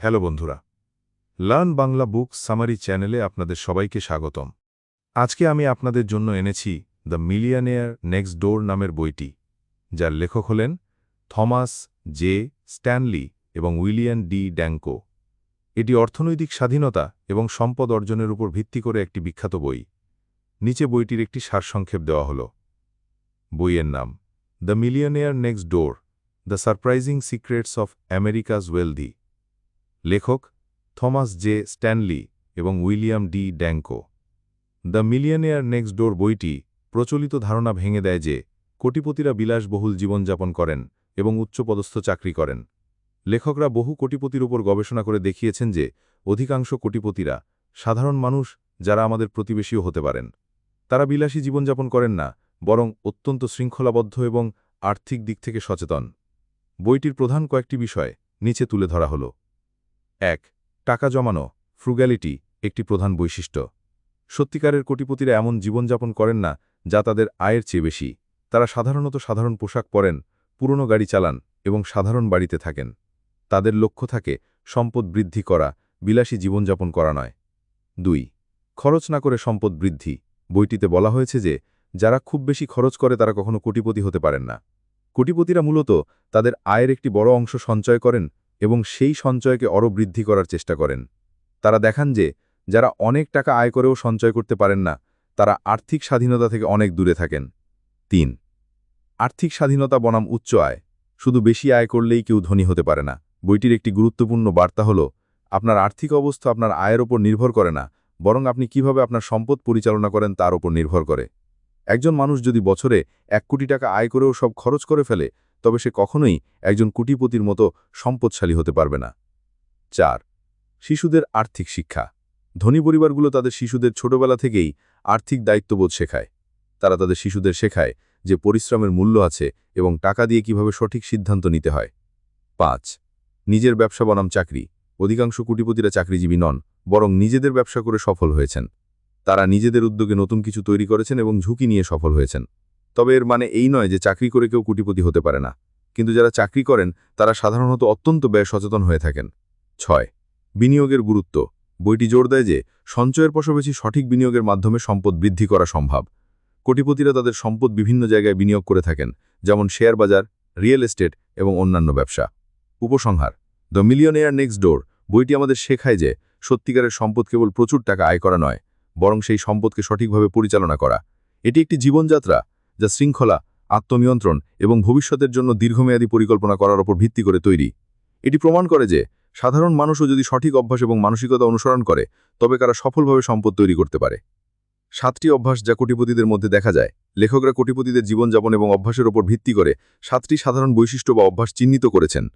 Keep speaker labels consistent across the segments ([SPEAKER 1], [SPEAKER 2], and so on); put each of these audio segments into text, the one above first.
[SPEAKER 1] Hello বন্ধুরা। Learn Bangla বুক summary চ্যানেলে আপনাদের সবাইকে স্বাগতম। আজকে আমি আপনাদের জন্য এনেছি দ্য মিলিয়নেয়ার নেক্সট ডোর নামের বইটি, যার লেখক হলেন থমাস জে স্ট্যানলি এবং উইলিয়ান ডি ড্যাঙ্কো। এটি অর্থনৈতিক স্বাধীনতা এবং সম্পদ অর্জনের উপর ভিত্তি করে একটি বিখ্যাত বই। নিচে বইটির একটি সারসংক্ষেপ দেওয়া হল। বইয়ের নাম, the millionaire next door, the surprising secrets of America's wealthy. লেখক থমাস জে স্ট্যানলি এবং William D Danko. The millionaire next door বইটি প্রচলিত ধারণা ভেঙে দেয় যে, কোটিপতিরা বিলাসবহুল জীবনযাপন করেন এবং উচ্চপদস্থ চাকরি করেন। লেখকরা বহু কোটিপতির উপর গবেষণা করে দেখিয়েছেন যে, অধিকাংশ কোটিপতিরা সাধারণ মানুষ যারা আমাদের প্রতিবেশীও হতে পারেন। তারা বিলাসী জীবনযাপন করেন না, বরং অত্যন্ত শৃঙ্খলাবদ্ধ এবং আর্থিক দিক থেকে সচেতন। বইটির প্রধান কয়েকটি বিষয় নিচে তুলে ধরা হল। এক, টাকা জমানো ফ্রুগ্যালিটি একটি প্রধান বৈশিষ্ট্য। সত্যিকারের কোটিপতিরা এমন জীবনযাপন করেন না, যা তাদের আয়ের চেয়ে বেশি। তারা সাধারণত সাধারণ পোশাক পরেন, পুরনো গাড়ি চালান এবং সাধারণ বাড়িতে থাকেন। তাদের লক্ষ্য থাকে সম্পদ বৃদ্ধি করা, বিলাসী জীবনযাপন করা নয়। দুই, খরচ না করে সম্পদ বৃদ্ধি। বইটিতে বলা হয়েছে যে, যারা খুব বেশি খরচ করে তারা কখনো কোটিপতি হতে পারেন না। কোটিপতিরা মূলত তাদের আয়ের একটি বড় অংশ সঞ্চয় করেন এবং সেই সঞ্চয়কে আরও বৃদ্ধি করার চেষ্টা করেন। তারা দেখান যে, যারা অনেক টাকা আয় করেও সঞ্চয় করতে পারেন না, তারা আর্থিক স্বাধীনতা থেকে অনেক দূরে থাকেন। তিন, আর্থিক স্বাধীনতা বনাম উচ্চ আয়। শুধু বেশি আয় করলেই কেউ ধনী হতে পারে না। বইটির একটি গুরুত্বপূর্ণ বার্তা হল, আপনার আর্থিক অবস্থা আপনার আয়ের ওপর নির্ভর করে না, বরং আপনি কীভাবে আপনার সম্পদ পরিচালনা করেন তার ওপর নির্ভর করে। একজন মানুষ যদি বছরে এক কোটি টাকা আয় করেও সব খরচ করে ফেলে তবে সে কখনোই একজন কুটিপতির মতো সম্পদশালী হতে পারবে না। চার, শিশুদের আর্থিক শিক্ষা। ধনী পরিবারগুলো তাদের শিশুদের ছোটবেলা থেকেই আর্থিক দায়িত্ববোধ শেখায়। তারা তাদের শিশুদের শেখায় যে পরিশ্রমের মূল্য আছে এবং টাকা দিয়ে কীভাবে সঠিক সিদ্ধান্ত নিতে হয়। পাঁচ, নিজের ব্যবসা বনাম চাকরি। অধিকাংশ কুটিপতিরা চাকরিজীবী নন, বরং নিজেদের ব্যবসা করে সফল হয়েছেন। তারা নিজেদের উদ্যোগে নতুন কিছু তৈরি করেছেন এবং ঝুঁকি নিয়ে সফল হয়েছেন। তবে এর মানে এই নয় যে চাকরি করে কেউ কুটিপতি হতে পারে না। কিন্তু যারা চাকরি করেন, তারা সাধারণত অত্যন্ত ব্যয় সচেতন হয়ে থাকেন। ছয়, বিনিয়োগের গুরুত্ব। বইটি জোর দেয় যে, সঞ্চয়ের পাশাপাশি সঠিক বিনিয়োগের মাধ্যমে সম্পদ বৃদ্ধি করা সম্ভব। কোটিপতিরা তাদের সম্পদ বিভিন্ন জায়গায় বিনিয়োগ করে থাকেন, যেমন শেয়ার বাজার, রিয়েল এস্টেট এবং অন্যান্য ব্যবসা। উপসংহার, দ্য মিলিয়নেয়ার নেক্সট ডোর। বইটি আমাদের শেখায় যে, সত্যিকারের সম্পদ কেবল প্রচুর টাকা আয় করা নয়, বরং সেই সম্পদকে সঠিকভাবে পরিচালনা করা। এটি একটি জীবনযাত্রা যা শৃঙ্খলা, আত্মনিয়ন্ত্রণ এবং ভবিষ্যতের জন্য দীর্ঘমেয়াদী পরিকল্পনা করার ওপর ভিত্তি করে তৈরি। এটি প্রমাণ করে যে, সাধারণ মানুষও যদি সঠিক অভ্যাস এবং মানসিকতা অনুসরণ করে, তবে তারা সফলভাবে সম্পদ তৈরি করতে পারে। সাতটি অভ্যাস যা কোটিপতিদের মধ্যে দেখা যায়। লেখকরা কোটিপতিদের জীবনযাপন এবং অভ্যাসের ওপর ভিত্তি করে সাতটি সাধারণ বৈশিষ্ট্য বা অভ্যাস চিহ্নিত করেছেন।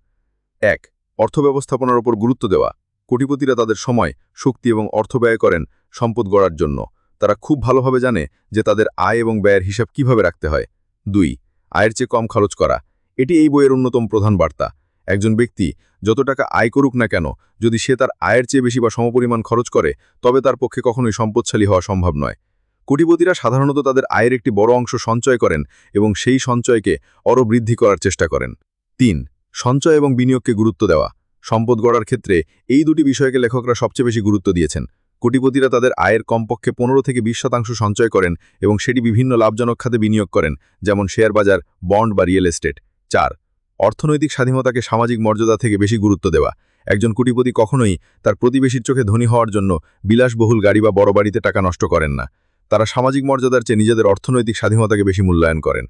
[SPEAKER 1] এক, অর্থ ব্যবস্থাপনার ওপর গুরুত্ব দেওয়া। কোটিপতিরা তাদের সময়, শক্তি এবং অর্থ ব্যয় করেন সম্পদ গড়ার জন্য। তারা খুব ভালোভাবে জানে যে তাদের আয় এবং ব্যয়ের হিসাব কীভাবে রাখতে হয়। দুই, আয়ের চেয়ে কম খরচ করা। এটি এই বইয়ের অন্যতম প্রধান বার্তা। একজন ব্যক্তি যত টাকা আয় করুক না কেন, যদি সে তার আয়ের চেয়ে বেশি বা সমপরিমাণ খরচ করে, তবে তার পক্ষে কখনোই সম্পদশালী হওয়া সম্ভব নয়। কোটিপতিরা সাধারণত তাদের আয়ের একটি বড় অংশ সঞ্চয় করেন এবং সেই সঞ্চয়কে আরও বৃদ্ধি করার চেষ্টা করেন। তিন, সঞ্চয় এবং বিনিয়োগকে গুরুত্ব দেওয়া। সম্পদ গড়ার ক্ষেত্রে এই দুটি বিষয়কে লেখকরা সবচেয়ে বেশি গুরুত্ব দিয়েছেন। কোটিপতিরা তাদের আয়ের কমপক্ষে পনেরো থেকে বিশ শতাংশ সঞ্চয় করেন এবং সেটি বিভিন্ন লাভজনক খাতে বিনিয়োগ করেন, যেমন শেয়ার বাজার, বন্ড বা রিয়েল এস্টেট। চার, অর্থনৈতিক স্বাধীনতাকে সামাজিক মর্যাদা থেকে বেশি গুরুত্ব দেওয়া। একজন কোটিপতি কখনোই তার প্রতিবেশীর চোখে ধনী হওয়ার জন্য বিলাসবহুল গাড়ি বা বড় বাড়িতে টাকা নষ্ট করেন না। তারা সামাজিক মর্যাদার চেয়ে নিজেদের অর্থনৈতিক স্বাধীনতাকে বেশি মূল্যায়ন করেন।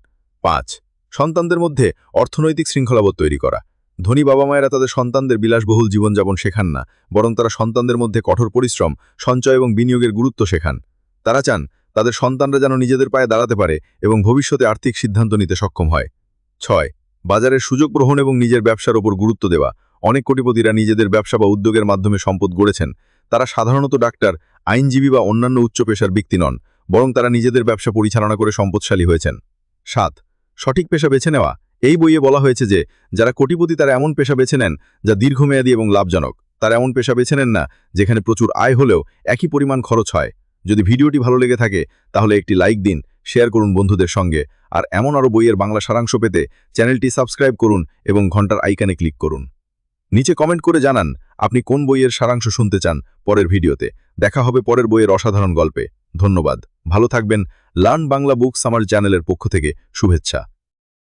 [SPEAKER 1] পাঁচ, সন্তানদের মধ্যে অর্থনৈতিক শৃঙ্খলাবোধ তৈরি করা। ধনী বাবা মায়েরা তাদের সন্তানদের বিলাসবহুল জীবনযাপন শেখান না, বরং তারা সন্তানদের মধ্যে কঠোর পরিশ্রম, সঞ্চয় এবং বিনিয়োগের গুরুত্ব শেখান। তারা চান তাদের সন্তানরা যেন নিজেদের পায়ে দাঁড়াতে পারে এবং ভবিষ্যতে আর্থিক সিদ্ধান্ত নিতে সক্ষম হয়। ছয়, বাজারের সুযোগ গ্রহণ এবং নিজের ব্যবসার ওপর গুরুত্ব দেওয়া। অনেক কোটিপতিরা নিজেদের ব্যবসা বা উদ্যোগের মাধ্যমে সম্পদ গড়েছেন। তারা সাধারণত ডাক্তার, আইনজীবী বা অন্যান্য উচ্চ পেশার ব্যক্তি নন, বরং তারা নিজেদের ব্যবসা পরিচালনা করে সম্পদশালী হয়েছেন। সাত, সঠিক পেশা বেছে নেওয়া। এই বইয়ে বলা হয়েছে যে, যারা কোটিপতি তারা এমন পেশা বেছে নেন যা দীর্ঘমেয়াদী এবং লাভজনক। তারা এমন পেশা বেছে নেন না, যেখানে প্রচুর আয় হলেও একই পরিমাণ খরচ হয়। যদি ভিডিওটি ভালো লেগে থাকে, তাহলে একটি লাইক দিন, শেয়ার করুন বন্ধুদের সঙ্গে, আর এমন আরও বইয়ের বাংলা সারাংশ পেতে চ্যানেলটি সাবস্ক্রাইব করুন এবং ঘণ্টার আইকানে ক্লিক করুন।
[SPEAKER 2] নিচে কমেন্ট করে জানান, আপনি কোন বইয়ের সারাংশ শুনতে চান পরের ভিডিওতে। দেখা হবে পরের বইয়ের অসাধারণ গল্পে। ধন্যবাদ। ভালো থাকবেন। লার্ন বাংলা বুকস আমার চ্যানেলের পক্ষ থেকে। শুভেচ্ছা।